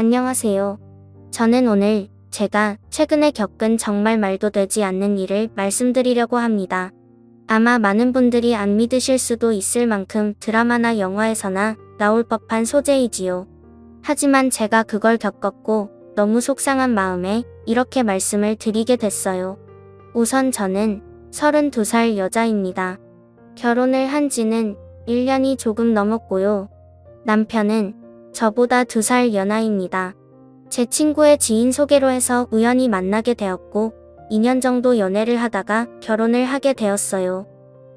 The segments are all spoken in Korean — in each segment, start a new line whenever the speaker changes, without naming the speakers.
안녕하세요. 저는 오늘 제가 최근에 겪은 정말 말도 되지 않는 일을 말씀드리려고 합니다. 아마 많은 분들이 안 믿으실 수도 있을 만큼 드라마나 영화에서나 나올 법한 소재이지요. 하지만 제가 그걸 겪었고 너무 속상한 마음에 이렇게 말씀을 드리게 됐어요. 우선 저는 32살 여자입니다. 결혼을 한 지는 1년이 조금 넘었고요. 남편은 저보다 2살 연하입니다. 제 친구의 지인 소개로 해서 우연히 만나게 되었고 2년 정도 연애를 하다가 결혼을 하게 되었어요.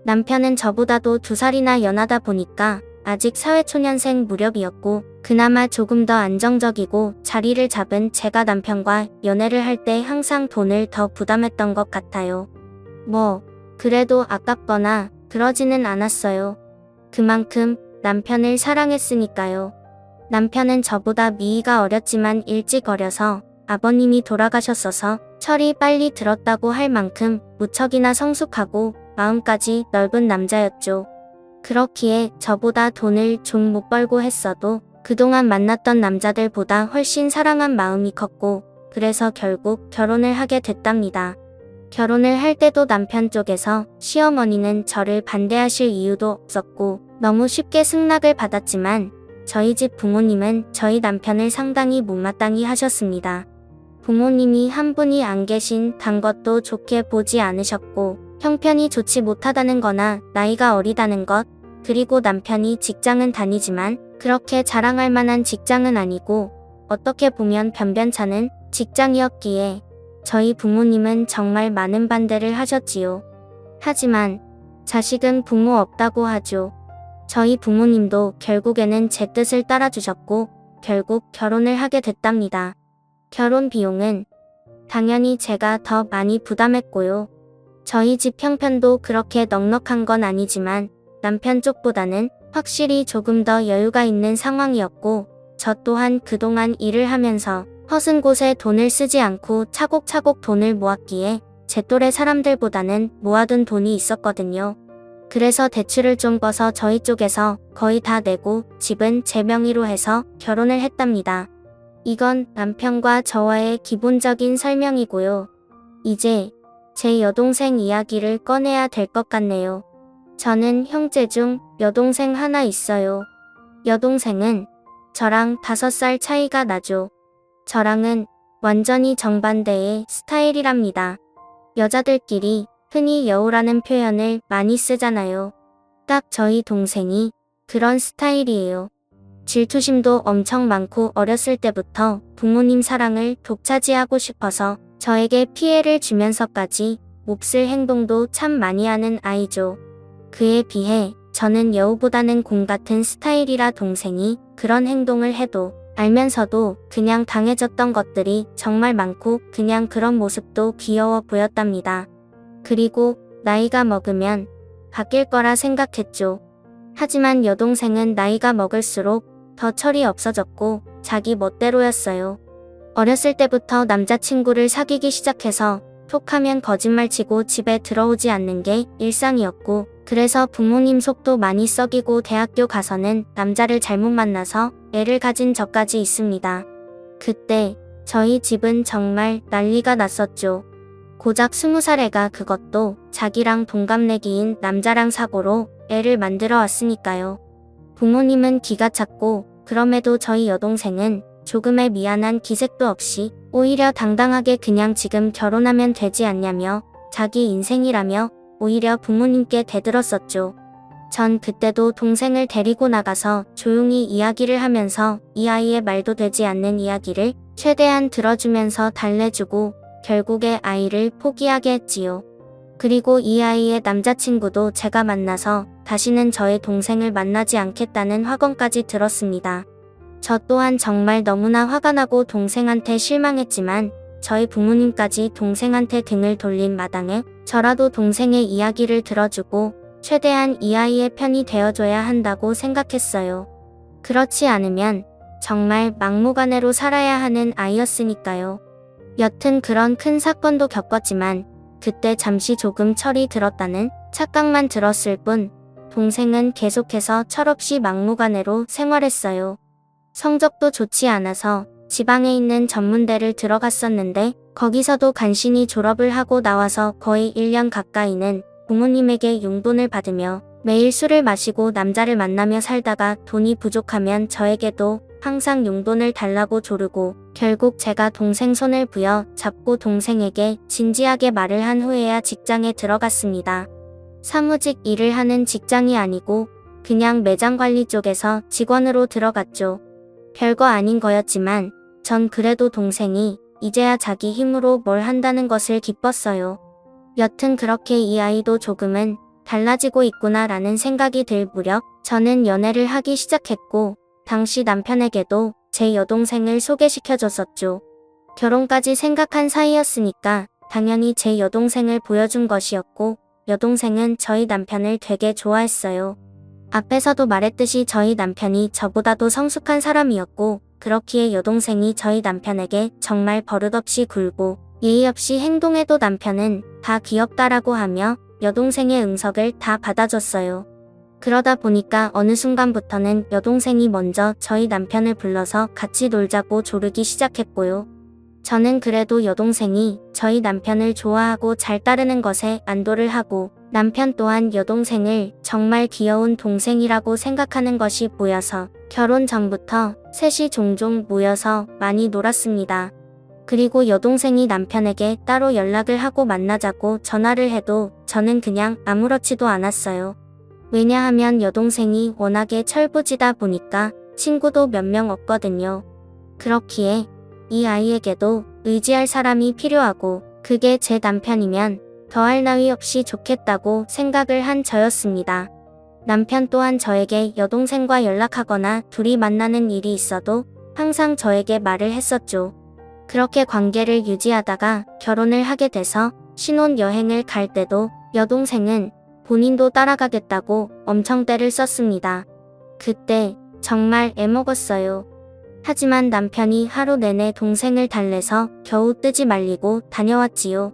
남편은 저보다도 2살이나 연하다 보니까 아직 사회초년생 무렵이었고 그나마 조금 더 안정적이고 자리를 잡은 제가 남편과 연애를 할 때 항상 돈을 더 부담했던 것 같아요. 뭐 그래도 아깝거나 그러지는 않았어요. 그만큼 남편을 사랑했으니까요. 남편은 저보다 미이가 어렸지만 일찍 어려서 아버님이 돌아가셨어서 철이 빨리 들었다고 할 만큼 무척이나 성숙하고 마음까지 넓은 남자였죠. 그렇기에 저보다 돈을 좀 못 벌고 했어도 그동안 만났던 남자들보다 훨씬 사랑한 마음이 컸고 그래서 결국 결혼을 하게 됐답니다. 결혼을 할 때도 남편 쪽에서 시어머니는 저를 반대하실 이유도 없었고 너무 쉽게 승낙을 받았지만 저희 집 부모님은 저희 남편을 상당히 못마땅히 하셨습니다. 부모님이 한 분이 안 계신 단 것도 좋게 보지 않으셨고 형편이 좋지 못하다는 거나 나이가 어리다는 것 그리고 남편이 직장은 다니지만 그렇게 자랑할 만한 직장은 아니고 어떻게 보면 변변찮은 직장이었기에 저희 부모님은 정말 많은 반대를 하셨지요. 하지만 자식은 부모 없다고 하죠. 저희 부모님도 결국에는 제 뜻을 따라주셨고 결국 결혼을 하게 됐답니다. 결혼 비용은 당연히 제가 더 많이 부담했고요. 저희 집 형편도 그렇게 넉넉한 건 아니지만 남편 쪽보다는 확실히 조금 더 여유가 있는 상황이었고 저 또한 그동안 일을 하면서 허슨 곳에 돈을 쓰지 않고 차곡차곡 돈을 모았기에 제 또래 사람들보다는 모아둔 돈이 있었거든요. 그래서 대출을 좀 꿔서 저희 쪽에서 거의 다 내고 집은 제 명의로 해서 결혼을 했답니다. 이건 남편과 저와의 기본적인 설명이고요. 이제 제 여동생 이야기를 꺼내야 될 것 같네요. 저는 형제 중 여동생 하나 있어요. 여동생은 저랑 5살 차이가 나죠. 저랑은 완전히 정반대의 스타일이랍니다. 여자들끼리 흔히 여우라는 표현을 많이 쓰잖아요. 딱 저희 동생이 그런 스타일이에요. 질투심도 엄청 많고 어렸을 때부터 부모님 사랑을 독차지하고 싶어서 저에게 피해를 주면서까지 몹쓸 행동도 참 많이 하는 아이죠. 그에 비해 저는 여우보다는 공 같은 스타일이라 동생이 그런 행동을 해도 알면서도 그냥 당해졌던 것들이 정말 많고 그냥 그런 모습도 귀여워 보였답니다. 그리고 나이가 먹으면 바뀔 거라 생각했죠. 하지만 여동생은 나이가 먹을수록 더 철이 없어졌고 자기 멋대로였어요. 어렸을 때부터 남자친구를 사귀기 시작해서 톡하면 거짓말치고 집에 들어오지 않는 게 일상이었고 그래서 부모님 속도 많이 썩이고 대학교 가서는 남자를 잘못 만나서 애를 가진 적까지 있습니다. 그때 저희 집은 정말 난리가 났었죠. 고작 스무 살 애가 그것도 자기랑 동갑내기인 남자랑 사고로 애를 만들어 왔으니까요. 부모님은 기가 찼고 그럼에도 저희 여동생은 조금의 미안한 기색도 없이 오히려 당당하게 그냥 지금 결혼하면 되지 않냐며 자기 인생이라며 오히려 부모님께 대들었었죠. 전 그때도 동생을 데리고 나가서 조용히 이야기를 하면서 이 아이의 말도 되지 않는 이야기를 최대한 들어주면서 달래주고 결국에 아이를 포기하게 했지요. 그리고 이 아이의 남자친구도 제가 만나서 다시는 저의 동생을 만나지 않겠다는 확언까지 들었습니다. 저 또한 정말 너무나 화가 나고 동생한테 실망했지만 저희 부모님까지 동생한테 등을 돌린 마당에 저라도 동생의 이야기를 들어주고 최대한 이 아이의 편이 되어줘야 한다고 생각했어요. 그렇지 않으면 정말 막무가내로 살아야 하는 아이였으니까요. 여튼 그런 큰 사건도 겪었지만 그때 잠시 조금 철이 들었다는 착각만 들었을 뿐 동생은 계속해서 철없이 막무가내로 생활했어요. 성적도 좋지 않아서 지방에 있는 전문대를 들어갔었는데 거기서도 간신히 졸업을 하고 나와서 거의 1년 가까이는 부모님에게 용돈을 받으며 매일 술을 마시고 남자를 만나며 살다가 돈이 부족하면 저에게도 항상 용돈을 달라고 조르고 결국 제가 동생 손을 부여 잡고 동생에게 진지하게 말을 한 후에야 직장에 들어갔습니다. 사무직 일을 하는 직장이 아니고 그냥 매장 관리 쪽에서 직원으로 들어갔죠. 별거 아닌 거였지만 전 그래도 동생이 이제야 자기 힘으로 뭘 한다는 것을 기뻤어요. 여튼 그렇게 이 아이도 조금은 달라지고 있구나 라는 생각이 들 무렵 저는 연애를 하기 시작했고 당시 남편에게도 제 여동생을 소개시켜줬었죠. 결혼까지 생각한 사이였으니까 당연히 제 여동생을 보여준 것이었고 여동생은 저희 남편을 되게 좋아했어요. 앞에서도 말했듯이 저희 남편이 저보다도 성숙한 사람이었고 그렇기에 여동생이 저희 남편에게 정말 버릇없이 굴고 예의 없이 행동해도 남편은 다 귀엽다라고 하며 여동생의 응석을 다 받아줬어요. 그러다 보니까 어느 순간부터는 여동생이 먼저 저희 남편을 불러서 같이 놀자고 조르기 시작했고요. 저는 그래도 여동생이 저희 남편을 좋아하고 잘 따르는 것에 안도를 하고 남편 또한 여동생을 정말 귀여운 동생이라고 생각하는 것이 보여서 결혼 전부터 셋이 종종 모여서 많이 놀았습니다. 그리고 여동생이 남편에게 따로 연락을 하고 만나자고 전화를 해도 저는 그냥 아무렇지도 않았어요. 왜냐하면 여동생이 워낙에 철부지다 보니까 친구도 몇 명 없거든요. 그렇기에 이 아이에게도 의지할 사람이 필요하고 그게 제 남편이면 더할 나위 없이 좋겠다고 생각을 한 저였습니다. 남편 또한 저에게 여동생과 연락하거나 둘이 만나는 일이 있어도 항상 저에게 말을 했었죠. 그렇게 관계를 유지하다가 결혼을 하게 돼서 신혼 여행을 갈 때도 여동생은 본인도 따라가겠다고 엄청 때를 썼습니다. 그때 정말 애먹었어요. 하지만 남편이 하루 내내 동생을 달래서 겨우 뜨지 말리고 다녀왔지요.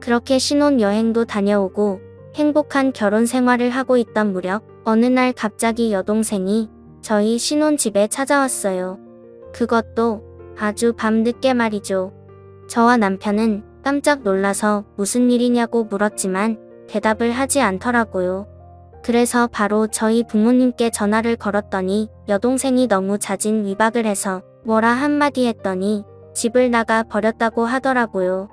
그렇게 신혼여행도 다녀오고 행복한 결혼 생활을 하고 있던 무렵 어느 날 갑자기 여동생이 저희 신혼집에 찾아왔어요. 그것도 아주 밤늦게 말이죠. 저와 남편은 깜짝 놀라서 무슨 일이냐고 물었지만 대답을 하지 않더라고요. 그래서 바로 저희 부모님께 전화를 걸었더니 여동생이 너무 잦은 위박을 해서 뭐라 한마디 했더니 집을 나가 버렸다고 하더라고요.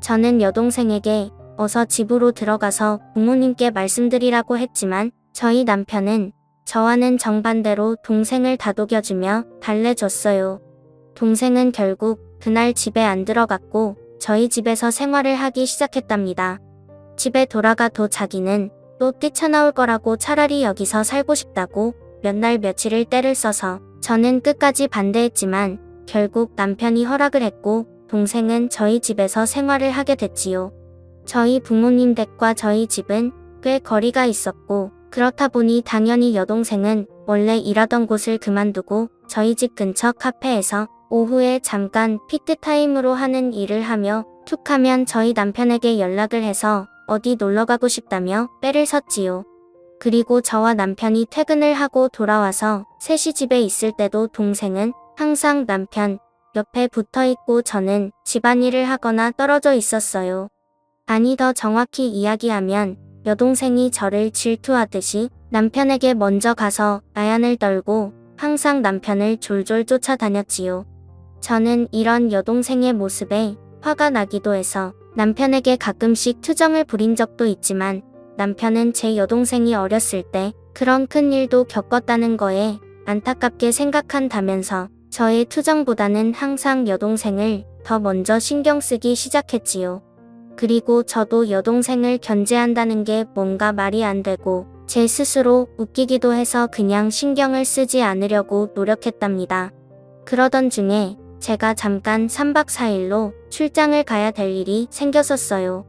저는 여동생에게 어서 집으로 들어가서 부모님께 말씀드리라고 했지만 저희 남편은 저와는 정반대로 동생을 다독여주며 달래줬어요. 동생은 결국 그날 집에 안 들어갔고 저희 집에서 생활을 하기 시작했답니다. 집에 돌아가도 자기는 또 뛰쳐나올 거라고 차라리 여기서 살고 싶다고 몇 날 며칠을 때를 써서 저는 끝까지 반대했지만 결국 남편이 허락을 했고 동생은 저희 집에서 생활을 하게 됐지요. 저희 부모님 댁과 저희 집은 꽤 거리가 있었고 그렇다 보니 당연히 여동생은 원래 일하던 곳을 그만두고 저희 집 근처 카페에서 오후에 잠깐 피트타임으로 하는 일을 하며 툭 하면 저희 남편에게 연락을 해서 어디 놀러가고 싶다며 빼를 섰지요. 그리고 저와 남편이 퇴근을 하고 돌아와서 셋이 집에 있을 때도 동생은 항상 남편, 옆에 붙어 있고 저는 집안일을 하거나 떨어져 있었어요. 아니 더 정확히 이야기하면 여동생이 저를 질투하듯이 남편에게 먼저 가서 아얀을 떨고 항상 남편을 졸졸 쫓아다녔지요. 저는 이런 여동생의 모습에 화가 나기도 해서 남편에게 가끔씩 투정을 부린 적도 있지만 남편은 제 여동생이 어렸을 때 그런 큰 일도 겪었다는 거에 안타깝게 생각한다면서 저의 투정보다는 항상 여동생을 더 먼저 신경 쓰기 시작했지요. 그리고 저도 여동생을 견제한다는 게 뭔가 말이 안 되고 제 스스로 웃기기도 해서 그냥 신경을 쓰지 않으려고 노력했답니다. 그러던 중에 제가 잠깐 3박 4일로 출장을 가야 될 일이 생겼었어요.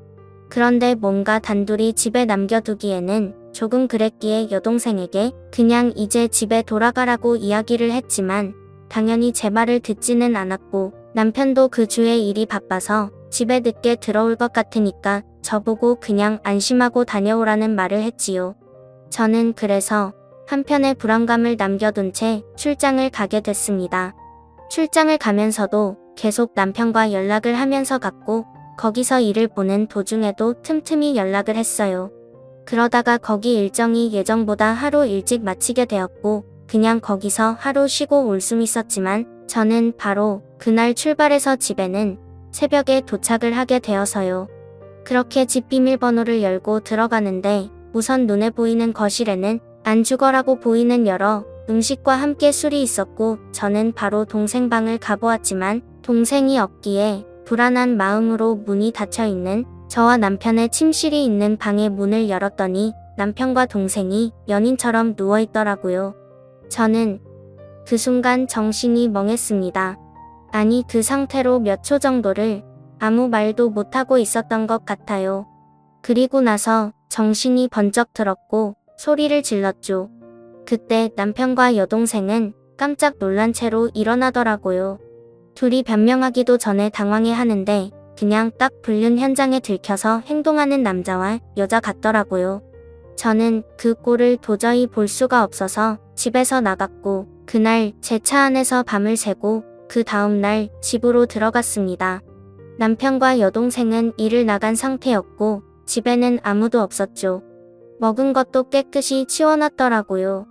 그런데 뭔가 단둘이 집에 남겨두기에는 조금 그랬기에 여동생에게 그냥 이제 집에 돌아가라고 이야기를 했지만 당연히 제 말을 듣지는 않았고 남편도 그 주에 일이 바빠서 집에 늦게 들어올 것 같으니까 저보고 그냥 안심하고 다녀오라는 말을 했지요. 저는 그래서 한편의 불안감을 남겨둔 채 출장을 가게 됐습니다. 출장을 가면서도 계속 남편과 연락을 하면서 갔고 거기서 일을 보는 도중에도 틈틈이 연락을 했어요. 그러다가 거기 일정이 예정보다 하루 일찍 마치게 되었고 그냥 거기서 하루 쉬고 올순 있었지만 저는 바로 그날 출발해서 집에는 새벽에 도착을 하게 되어서요. 그렇게 집 비밀번호를 열고 들어가는데 우선 눈에 보이는 거실에는 안주거라고 보이는 여러 음식과 함께 술이 있었고 저는 바로 동생 방을 가보았지만 동생이 없기에 불안한 마음으로 문이 닫혀 있는 저와 남편의 침실이 있는 방의 문을 열었더니 남편과 동생이 연인처럼 누워 있더라고요. 저는 그 순간 정신이 멍했습니다. 아니 그 상태로 몇 초 정도를 아무 말도 못하고 있었던 것 같아요. 그리고 나서 정신이 번쩍 들었고 소리를 질렀죠. 그때 남편과 여동생은 깜짝 놀란 채로 일어나더라고요. 둘이 변명하기도 전에 당황해 하는데 그냥 딱 불륜 현장에 들켜서 행동하는 남자와 여자 같더라고요. 저는 그 꼴을 도저히 볼 수가 없어서 집에서 나갔고 그날 제 차 안에서 밤을 새고 그 다음날 집으로 들어갔습니다. 남편과 여동생은 일을 나간 상태였고 집에는 아무도 없었죠. 먹은 것도 깨끗이 치워놨더라고요.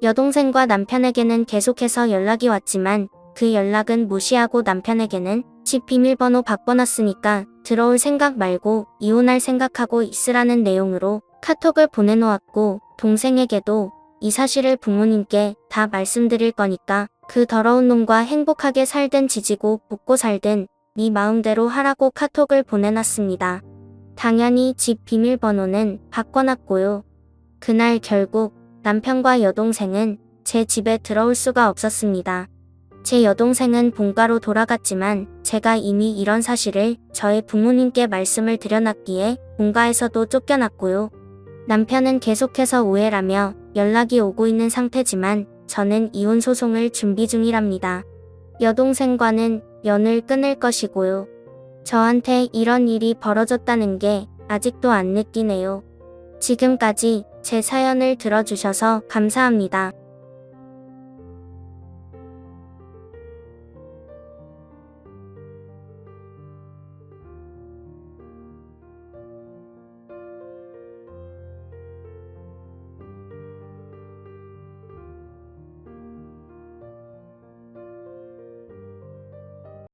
여동생과 남편에게는 계속해서 연락이 왔지만 그 연락은 무시하고 남편에게는 집 비밀번호 바꿔놨으니까 들어올 생각 말고 이혼할 생각하고 있으라는 내용으로 카톡을 보내놓았고 동생에게도 이 사실을 부모님께 다 말씀드릴 거니까 그 더러운 놈과 행복하게 살든 지지고 볶고 살든 네 마음대로 하라고 카톡을 보내놨습니다. 당연히 집 비밀번호는 바꿔놨고요. 그날 결국 남편과 여동생은 제 집에 들어올 수가 없었습니다. 제 여동생은 본가로 돌아갔지만 제가 이미 이런 사실을 저의 부모님께 말씀을 드려놨기에 본가에서도 쫓겨났고요. 남편은 계속해서 오해라며 연락이 오고 있는 상태지만 저는 이혼 소송을 준비 중이랍니다. 여동생과는 연을 끊을 것이고요. 저한테 이런 일이 벌어졌다는 게 아직도 안 느끼네요. 지금까지 제 사연을 들어주셔서 감사합니다.